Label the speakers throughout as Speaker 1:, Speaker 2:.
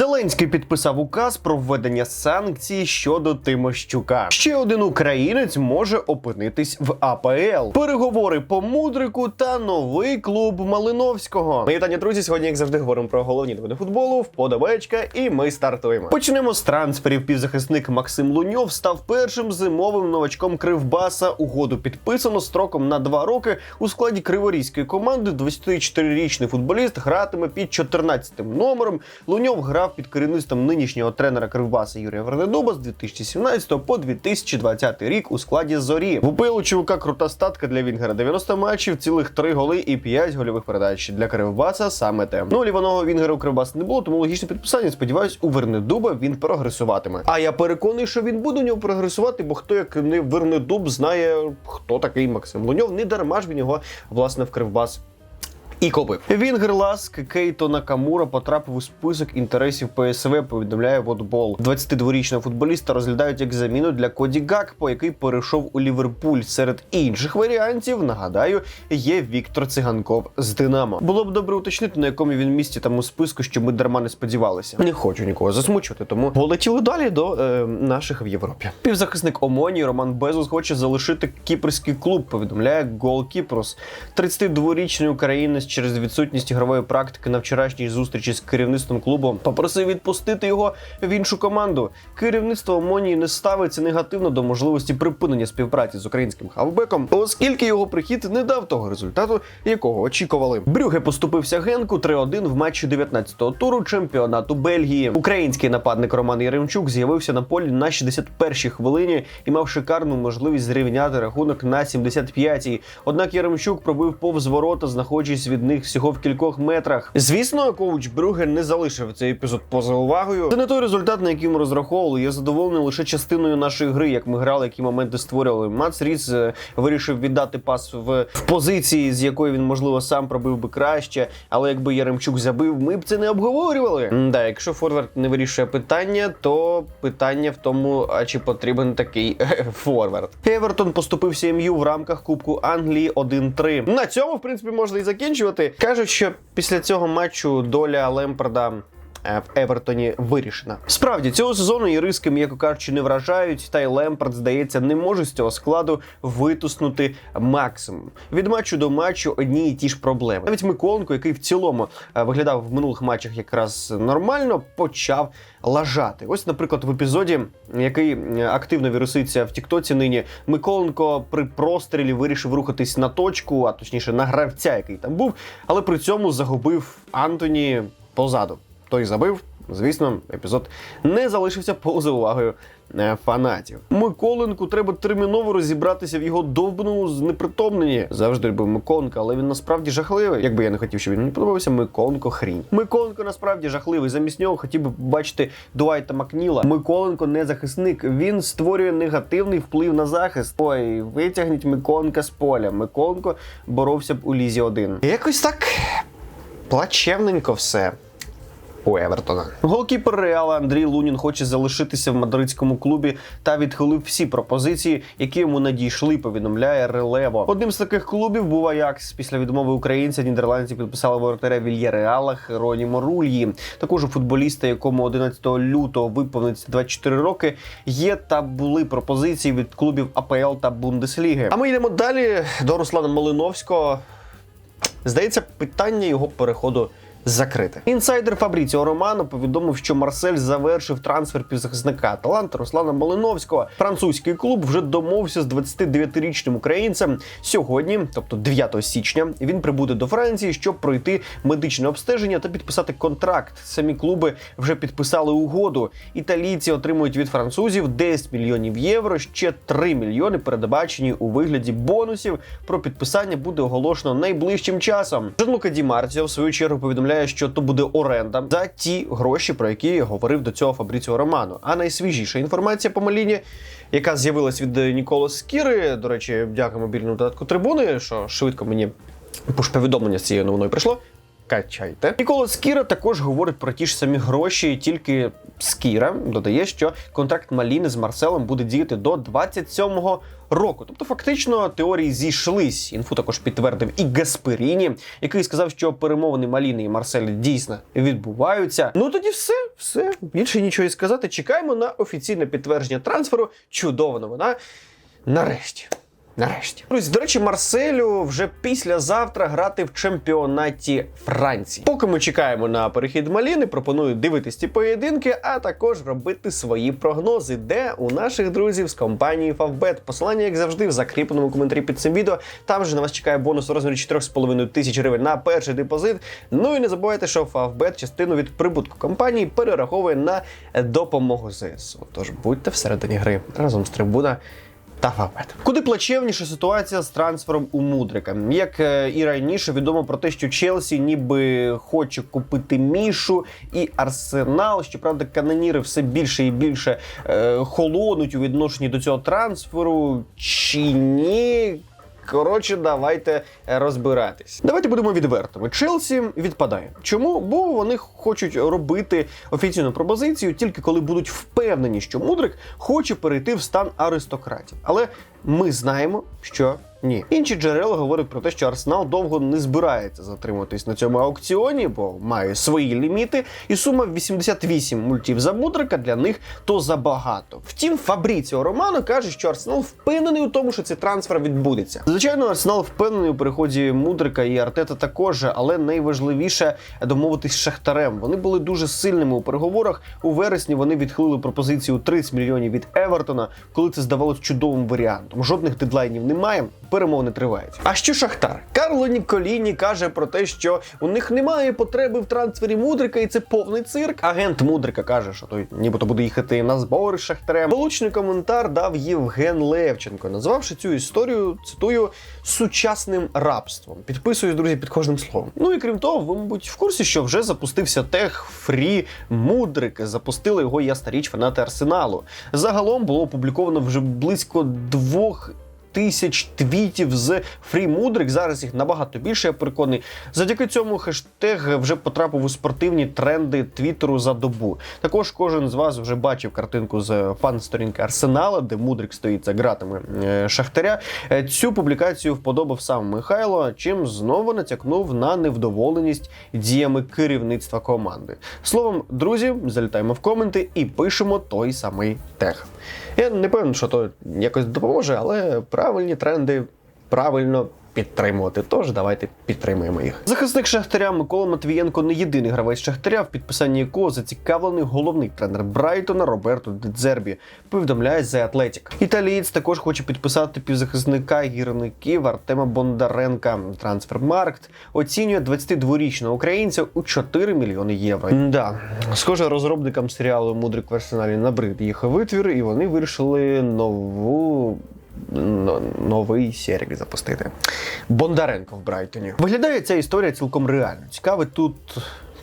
Speaker 1: Зеленський підписав указ про введення санкцій щодо Тимощука. Ще один українець може опинитись в АПЛ. Переговори по мудрику та новий клуб Малиновського. Мої вітання, друзі. Сьогодні, як завжди, говоримо про головні новини футболу, вподобечка, і ми стартуємо. Почнемо з трансферів. Півзахисник Максим Луньов став першим зимовим новачком Кривбаса. Угоду підписано строком на два роки у складі криворізької команди. 24-річний футболіст гратиме під 14 номером. Луньов грав під керівництвом нинішнього тренера Кривбаса Юрія Вернедуба з 2017 по 2020 рік у складі зорі. В УПЛ у Чувука крута статка для Вінгера. 90 матчів, цілих 3 голи і 5 гольових передач. Для Кривбаса саме те. Ну ліваного Вінгера у Кривбаса не було, тому логічне підписання. Сподіваюсь, у Вернедуба він прогресуватиме. А я переконаний, що він буде у нього прогресувати, бо хто як не Вернедуб знає, хто такий Максим Луньов. Не дарма ж він його власне в Кривбас і купив. Вінгер Ласк Кейто Накамура потрапив у список інтересів ПСВ. Повідомляє Водбол. 22-річного футболіста розглядають як заміну для Коді Гакпо, який перейшов у Ліверпуль. Серед інших варіантів нагадаю, є Віктор Циганков з Динамо. Було б добре уточнити, на якому він місці там у списку, що ми дарма не сподівалися. Не хочу нікого засмучувати, тому полетіли далі до е, наших в Європі. Півзахисник Омоні Роман Безус хоче залишити кіпрський клуб. Повідомляє Гол Кіпрос. 32-річний українець через відсутність ігрової практики на вчорашній зустрічі з керівництвом клубу попросив відпустити його в іншу команду. Керівництво Омонії не ставиться негативно до можливості припинення співпраці з українським хавбеком, оскільки його прихід не дав того результату, якого очікували. Брюге поступився Генку 3-1 в матчі 19-го туру чемпіонату Бельгії. Український нападник Роман Яремчук з'явився на полі на 61-й хвилині і мав шикарну можливість зрівняти рахунок на 75-й. Однак Яремчук пробив повз ворота, знаходячись від них всього в кількох метрах. Звісно, коуч Брюге не залишив цей епізод поза увагою. Це не той результат, на який ми розраховували. Я задоволений лише частиною нашої гри, як ми грали, які моменти створювали. Мац Ріс е, вирішив віддати пас в, в позиції, з якої він можливо сам пробив би краще. Але якби Яремчук забив, ми б це не обговорювали. М-да, якщо Форвард не вирішує питання, то питання в тому, а чи потрібен такий е, форвард. Евертон поступився МЮ в рамках Кубку Англії 1-3. На цьому, в принципі, можна і закінчувати. Кажуть, що після цього матчу доля Лемпарда. Е, В Евертоні вирішена. Справді цього сезону іриски, м'яко кажучи, не вражають, та й Лемпард, здається, не може з цього складу витиснути максимум. Від матчу до матчу одні і ті ж проблеми. Навіть Миколенко, який в цілому е, виглядав в минулих матчах якраз нормально, почав лажати. Ось, наприклад, в епізоді, який е, активно віруситься в Тіктоці нині, Миколенко при прострілі вирішив рухатись на точку, а точніше на гравця, який там був, але при цьому загубив Антоні позаду. Той забив. Звісно, епізод не залишився поза увагою е, фанатів. Миколенку треба терміново розібратися в його довбному знепритомненні. Завжди любив Миколенка, але він насправді жахливий. Якби я не хотів, щоб він мені подобався, Миколенко хрінь. Миколенко насправді жахливий. Замість нього хотів би побачити Дуайта Макніла. Миколенко не захисник. Він створює негативний вплив на захист. Ой, витягніть Миколенка з поля. Миколенко боровся б у лізі 1 Якось так плачевненько все у Евертона. Голкіпер Реала Андрій Лунін хоче залишитися в мадридському клубі та відхилив всі пропозиції, які йому надійшли. Повідомляє Релево. Одним з таких клубів був Аякс. Після відмови українця нідерландці підписали воротаря Вільяреала Херонімо Рульї. Також у футболіста, якому 11 лютого виповниться 24 роки, є та були пропозиції від клубів АПЛ та Бундесліги. А ми йдемо далі до Руслана Малиновського. Здається, питання його переходу закрите. Інсайдер Фабріціо Романо повідомив, що Марсель завершив трансфер півзахисника таланта Руслана Малиновського. Французький клуб вже домовився з 29-річним українцем. Сьогодні, тобто 9 січня, він прибуде до Франції, щоб пройти медичне обстеження та підписати контракт. Самі клуби вже підписали угоду. Італійці отримують від французів 10 мільйонів євро. Ще 3 мільйони передбачені у вигляді бонусів. Про підписання буде оголошено найближчим часом. Джанлука Ді Марціо в свою чергу повідомляє, що то буде оренда за ті гроші, про які я говорив до цього Фабріціо Романо. А найсвіжіша інформація по Маліні, яка з'явилась від Нікола Скіри. До речі, дякую мобільному додатку трибуни, що швидко мені повідомлення з цією новиною прийшло. Качайте. Нікола Скіра також говорить про ті ж самі гроші, тільки Скіра додає, що контракт Маліни з Марселом буде діяти до 27-го року. Тобто, фактично, теорії зійшлись. Інфу також підтвердив і Гасперіні, який сказав, що перемовини Маліни і Марселя дійсно відбуваються. Ну тоді все, все. Більше нічого і сказати. Чекаємо на офіційне підтвердження трансферу. Чудова новина. Нарешті. Нарешті, друзі, до речі, Марселю вже післязавтра грати в чемпіонаті Франції. Поки ми чекаємо на перехід Маліни, пропоную дивитись ці поєдинки, а також робити свої прогнози, де у наших друзів з компанії Favbet. Посилання, як завжди, в закріпленому коментарі під цим відео. Там же на вас чекає бонус у розмірі 4,5 тисяч гривень на перший депозит. Ну і не забувайте, що Favbet частину від прибутку компанії перераховує на допомогу ЗСУ. Тож будьте всередині гри разом з трибуна та Фавбет. Куди плачевніша ситуація з трансфером у Мудрика. Як е, і раніше відомо про те, що Челсі ніби хоче купити Мішу і Арсенал. Щоправда, каноніри все більше і більше е, холонуть у відношенні до цього трансферу. Чи ні? Коротше, давайте е, розбиратись. Давайте будемо відвертими. Челсі відпадає. Чому? Бо вони хочуть робити офіційну пропозицію тільки коли будуть впевнені, що мудрик хоче перейти в стан аристократів. Але ми знаємо, що ні. Інші джерела говорять про те, що Арсенал довго не збирається затримуватись на цьому аукціоні, бо має свої ліміти, і сума в 88 мультів за мудрика для них то забагато. Втім, Фабріціо Романо каже, що Арсенал впевнений у тому, що цей трансфер відбудеться. Звичайно, Арсенал впевнений у переході мудрика і Артета також, але найважливіше домовитись з Шахтарем. Вони були дуже сильними у переговорах. У вересні вони відхилили пропозицію 30 мільйонів від Евертона, коли це здавалось чудовим варіантом. Жодних дедлайнів немає перемовини тривають. А що Шахтар? Карло Ніколіні каже про те, що у них немає потреби в трансфері Мудрика, і це повний цирк. Агент Мудрика каже, що той нібито буде їхати на збори з Шахтарем. Получний коментар дав Євген Левченко, назвавши цю історію, цитую, сучасним рабством. Підписуюсь, друзі, під кожним словом. Ну і крім того, ви, мабуть, в курсі, що вже запустився тех Фрі Мудрик. Запустили його ясна річ фанати Арсеналу. Загалом було опубліковано вже близько двох тисяч твітів з FreeMudrik. Зараз їх набагато більше, я переконаний. Завдяки цьому хештег вже потрапив у спортивні тренди Твіттеру за добу. Також кожен з вас вже бачив картинку з фан-сторінки Арсенала, де Мудрик стоїть за ґратами е, Шахтаря. Е, Цю публікацію вподобав сам Михайло, чим знову натякнув на невдоволеність діями керівництва команди. Словом, друзі, залітаємо в коменти і пишемо той самий тег. Я не певен, що то якось допоможе, але правильні тренди правильно підтримувати. Тож давайте підтримуємо їх. Захисник Шахтаря Микола Матвієнко не єдиний гравець Шахтаря, в підписанні якого зацікавлений головний тренер Брайтона Роберто Дедзербі. Повідомляє The Athletic. Італієць також хоче підписати півзахисника гірників Артема Бондаренка. Трансфермаркт оцінює 22-річного українця у 4 мільйони євро. Да, схоже, розробникам серіалу Мудрик в арсеналі набрид їх витвір, і вони вирішили нову но- новий серік запустити. Бондаренко в Брайтоні. Виглядає ця історія цілком реально. Цікавить тут,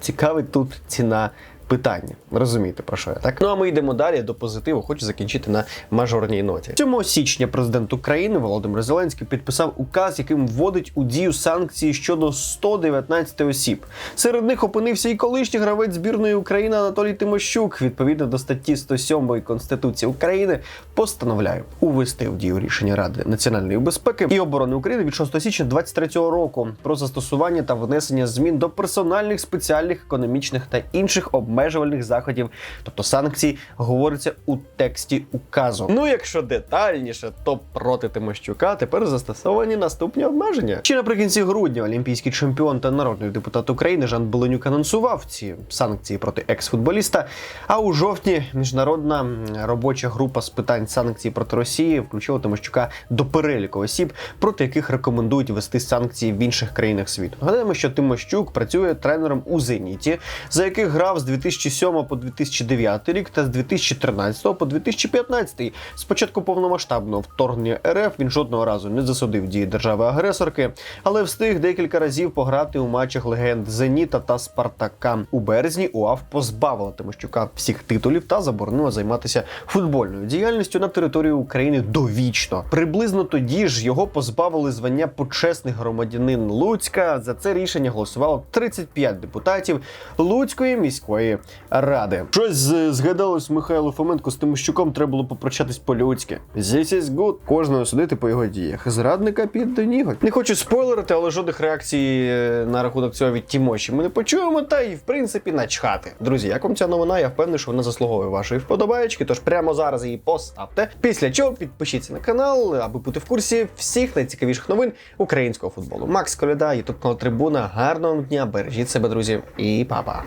Speaker 1: цікавить тут ціна. Питання, розумієте про що я так? Ну а ми йдемо далі до позитиву. Хочу закінчити на мажорній ноті. 7 січня президент України Володимир Зеленський підписав указ, яким вводить у дію санкції щодо 119 осіб. Серед них опинився і колишній гравець збірної України Анатолій Тимощук. Відповідно до статті 107 Конституції України, постановляю увести в дію рішення Ради національної безпеки і оборони України від 6 січня 2023 року про застосування та внесення змін до персональних спеціальних економічних та інших обмежувальних заходів, тобто санкцій, говориться у тексті указу. Ну, якщо детальніше, то проти Тимощука тепер застосовані наступні обмеження. Ще наприкінці грудня олімпійський чемпіон та народний депутат України Жан Беленюк анонсував ці санкції проти екс-футболіста. А у жовтні міжнародна робоча група з питань санкцій проти Росії включила Тимощука до переліку осіб, проти яких рекомендують вести санкції в інших країнах світу. Нагадаємо, що Тимощук працює тренером у Зеніті, за яких грав з 2007 по 2009 рік та з 2013 по 2015. Спочатку повномасштабного вторгнення РФ він жодного разу не засудив дії держави-агресорки, але встиг декілька разів пограти у матчах легенд Зеніта та Спартака. У березні УАФ позбавила Тимощука всіх титулів та заборонила займатися футбольною діяльністю на території України довічно. Приблизно тоді ж його позбавили звання почесний громадянин Луцька. За це рішення голосувало 35 депутатів Луцької міської ради. Щось згадалось Михайлу Фоменко з Тимощуком треба було попрощатись по-людськи. This is good. Кожного судити по його діях. Зрадника під ніготь. Не хочу спойлерити, але жодних реакцій е, на рахунок цього від Тімоші ми не почуємо. Та й в принципі начхати. Друзі, як вам ця новина? Я впевнений, що вона заслуговує вашої вподобаєчки. Тож прямо зараз її поставте. Після чого підпишіться на канал, аби бути в курсі всіх найцікавіших новин українського футболу. Макс Коляда, Ютуб канал Трибуна. Гарного вам дня, бережіть себе, друзі, і па-па.